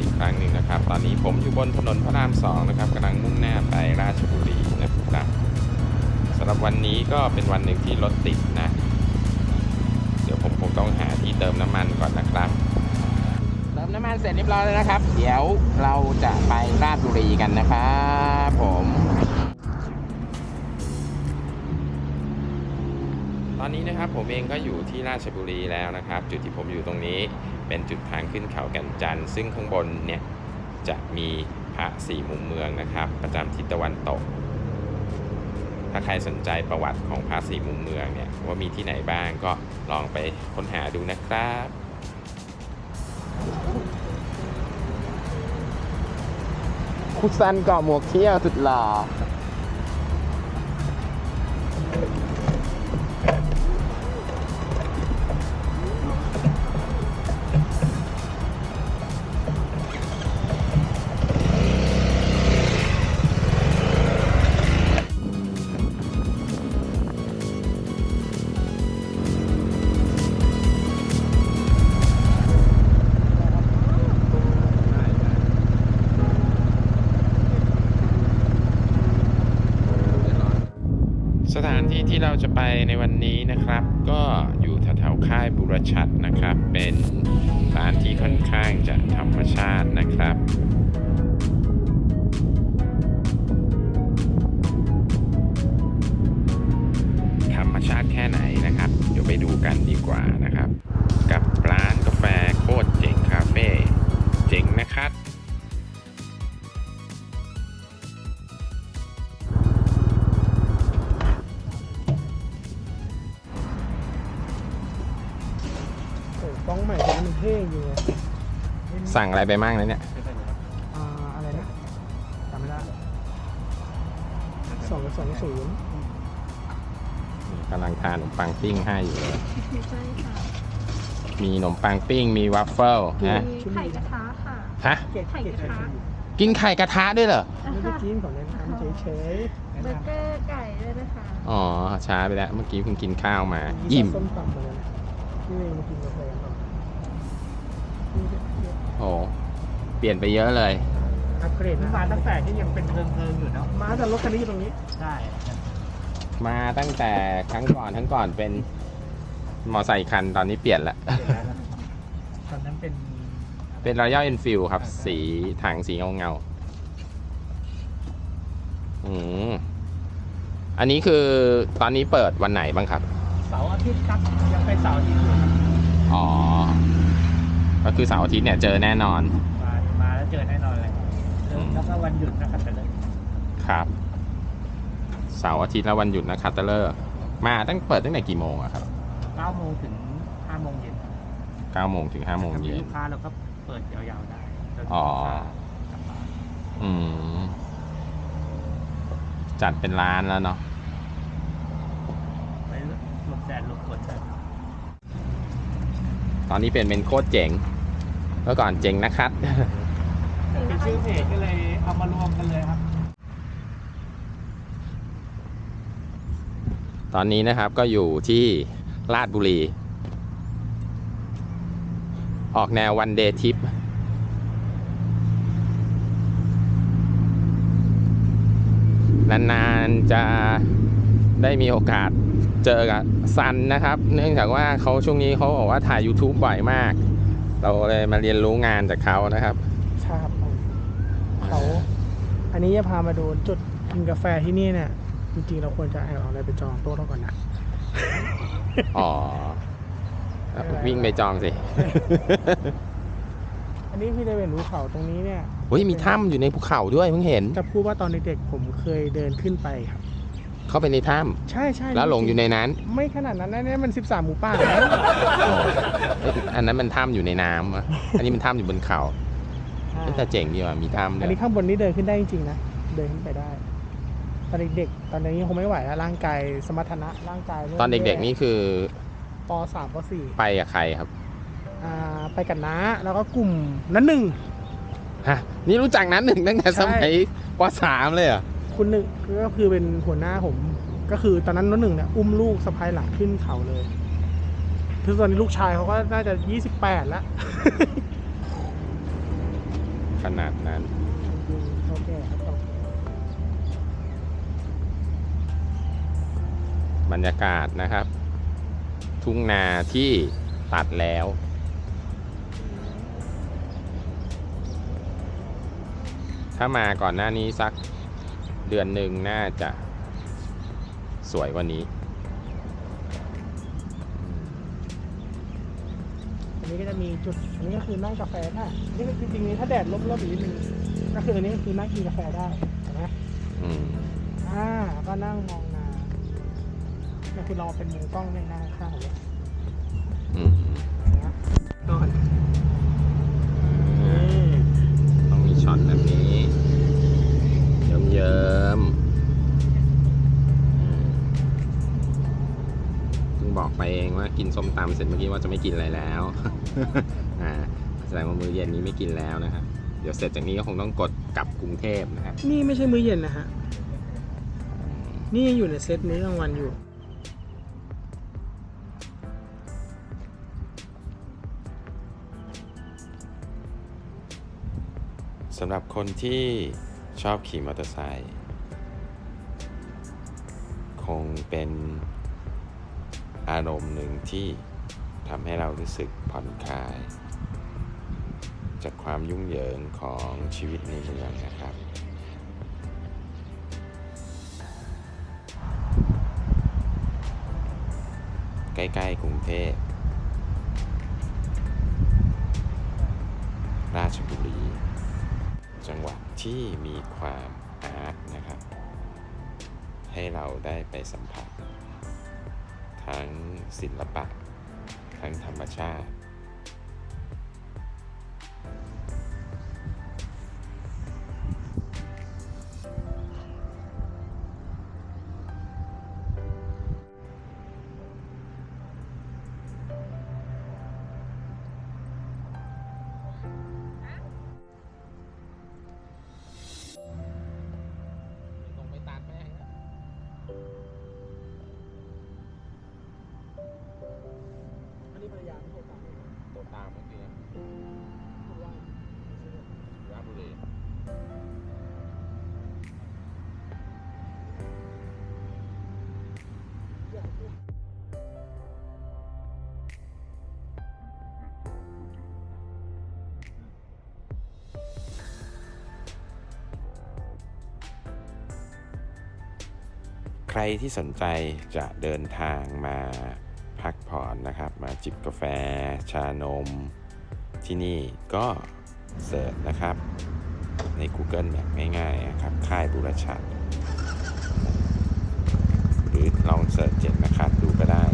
อีกครั้งหนึ่งนะครับ ตอนนี้ผมอยู่บนถนนพระรามสองนะครับกำลังมุ่งหน้าไปราชบุรีนะครับสำหรับวันนี้ก็เป็นวันหนึ่งที่รถติดนะ เดี๋ยวผมคงต้องหาที่เติมน้ำมันก่อนนะครับเติมน้ำมันเสร็จเรียบร้อยแล้วนะครับ เดี๋ยวเราจะไปราชบุรีกันนะครับผมตอนนี้นะครับผมเองก็อยู่ที่ราชบุรีแล้วนะครับ จุดที่ผมอยู่ตรงนี้ เป็นจุดทางขึ้นเขาแก่นจันทร์ซึ่งข้างบนเนี่ยจะมีพระสี่มุมเมืองนะครับ ประจำทิศตะวันตก ถ้าใครสนใจประวัติของพระสี่มุมเมืองเนี่ยว่ามีที่ไหนบ้างก็ลองไปค้นหาดูนะครับคุซันเกาะหมวกเที่ยวสุดหล่อ ที่เราจะไปในวันนี้นะครับ ก็อยู่แถวๆค่ายบุรชัดนะครับ เป็นร้านที่ค่อนข้างจะธรรมชาตินะครับธรรมชาติแค่ไหนนะครับ เดี๋ยวไปดูกันดีกว่านะครับ สั่งอะไรไปบ้างแล้วเนี่ยอ่าอะไรนะจำไม่ได้สองสองศูนย์กำลังทานขนมปังปิ้งให้อยู่เลยใช่ค่ะมีขนมปังปิ้งมีวัฟเฟิลนะมีไข่กระทะค่ะฮะเกตไข่กระทะกินไข่กระทะด้วยเหรอไม่ได้กินของแนะนำเฉยเบอร์เกอร์ไก่ด้วยนะคะอ๋อช้าไปแล้วเมื่อกี้เพิ่งกินข้าวมาๆอิ่มส้มตำมาเลยนะนี่เองมากินกาแฟก่อนนี่เนี่ย โอ้เปลี่ยนไปเยอะเลย อัปเกรดนะมาตั้งแต่ที่ยังเป็นเพลิงเพลิงๆอยู่เนาะมาแต่รถคันนี้อยู่ตรงนี้ใช่มาตั้งแต่ครั้งก่อนทั้งก่อนเป็นมอไซค์คันตอนนี้เปลี่ยนละ ตอนนั้นเป็นเป็น Royal Enfield ครับ สีถังสีเงาเงาๆอืมอันนี้คือตอนนี้เปิดวันไหนบ้างครับ เสาร์อาทิตย์ครับ ยังเป็นเสาร์อาทิตย์อยู่ครับอ๋อ ก็คือเสาร์อาทิตย์เนี่ยเจอแน่นอน มามาแล้วเจอแน่นอนเลยแล้วก็วันหยุดนะครับแต่ละครับ เสาร์อาทิตย์และวันหยุดนะคัตเตอร์มาตั้งเปิดตั้งแต่กี่โมงอะครับเก้าโมงถึงห้าโมงเย็น9โมงถึง5โมงถ้ามีเย็นลูกค้าเราก็เปิดยาวๆได้แล้วอ๋อกลับบ้านอืมจัดเป็นร้านแล้วเนาะไปรวมแสนรวมคนกัน ตอนนี้เป็นเป็นโคตรเจ๋งเมื่อก่อนเจ๋งนะครับเป็นชื่อเพจก็เลยเอามารวมกันเลยครับ ตอนนี้นะครับก็อยู่ที่ลาดบุรี ออกแนววันเดย์ทิปนานๆจะได้มีโอกาส เจอกับซันนะครับ เนื่องจากว่าเขาช่วงนี้เขาบอกว่าถ่าย YouTube บ่อยมาก เราเลยมาเรียนรู้งานจากเขานะครับใช่ครับเขาอันนี้จะพามาดูจุดกินกาแฟที่นี่เนี่ย จริงๆเราควรจะเอาอะไรไปจองโต๊ะเราก่อนนะ อ๋อวิ่งไปจองสิ อันนี้พี่ได้เห็นภูเขาตรงนี้เนี่ยเฮ้ยมีถ้ำอยู่ในภูเขาด้วยเพิ่งเห็น จะพูดว่าตอนเด็กๆผมเคยเดินขึ้นไปครับ เข้าไปในถ้ใช่ใช่ำแล้วหลงอยู่ในนั้นไม่ขนาดนั้นนะเนี่ยมัน 13 หมูป่าแล้วเอ้ยอันนั้นมันถ้ำอยู่ในน้ำอะอันนี้มันถ้ำอยู่บนเขาเอ้ยแต่เจ๋งดีว่ะมีถ้ำด้อัวนยนี้ข้างบนนี้เดินขึ้นได้จริงๆนะ เดินขึ้นไปได้ตอนเด็กๆตอนนี้คงไม่ไหวแล้วร่างกายสมรรถนะร่างกายริ่มตอนเด็กๆนี่คือปสามปสี่ไปกับใครครับอ่าไปกับน้าแล้วก็กลุ่มนั้นหนึ่ง ฮะนี่รู้จักนั้นหนึ่งตั้งแต่ใช่สมัยปสามเลยเหรอ คุณหนึ่งก็คือเป็นหัวหน้าผม ก็คือตอนนั้นน้นหนึ่งเนี่ยอุ้มลูกสะพายหลังขึ้นเขาเลยคือตอนนี้ลูกชายเขาก็น่าจะ28แล้ว ขนาดนั้นจริงๆเท่าแก่ครับเท่าแก่บรรยากาศนะครับ ทุ่งนาที่ตัดแล้ว ถ้ามาก่อนหน้านี้สัก เดือนหนึ่งน่าจะสวยกว่านี้ อันนี้ก็จะมีจุด อันนี้ก็คือนั่งกาแฟได้นี่จริงๆนี้ถ้าแดดลบๆอีกนิดนึงก็คืออันนี้ก็คือนั่งกินกาแฟได้เห็นไหมอืมอ่า ก็นั่งมองนาเนี่ยคุณลองเป็นมุมกล้องในหน้าข้างๆเลยอืม นะ กินส้มตำเสร็จเมื่อกี้ว่าจะไม่กินอะไรแล้ว อ่าแสดงว่ามื้อเย็นนี้ไม่กินแล้วนะครับเดี๋ยวเสร็จจากนี้ก็คงต้องกดกลับกรุงเทพนะครับ นี่ไม่ใช่มื้อเย็นนะฮะ นี่ยังอยู่ในเซตมื้อกลางวันอยู่ สำหรับคนที่ชอบขี่มอเตอร์ไซค์คงเป็น อารมณ์หนึ่งที่ทำให้เรารู้สึกผ่อนคลาย จากความยุ่งเหยิงของชีวิตในเมืองนะครับ ใกล้ๆกรุงเทพราชบุรี จังหวัดที่มีความอาร์ตนะครับ ให้เราได้ไปสัมผัส ทั้งศิลปะ ทั้งธรรมชาติ อันนี้ภรรยาไม่ใช่ตามตัวตามเมื่อกี้พูดว่าราชบุรีใครที่สนใจจะเดินทางมา อนนะครับ มาจิบกาแฟ ชานม ที่นี่ก็เสิร์ชนะครับ ใน Google แบบง่ายๆนะครับ ค่ายบุรชัด หรือลองเสิร์ชเจ็ดนะครับ ดูก็ได้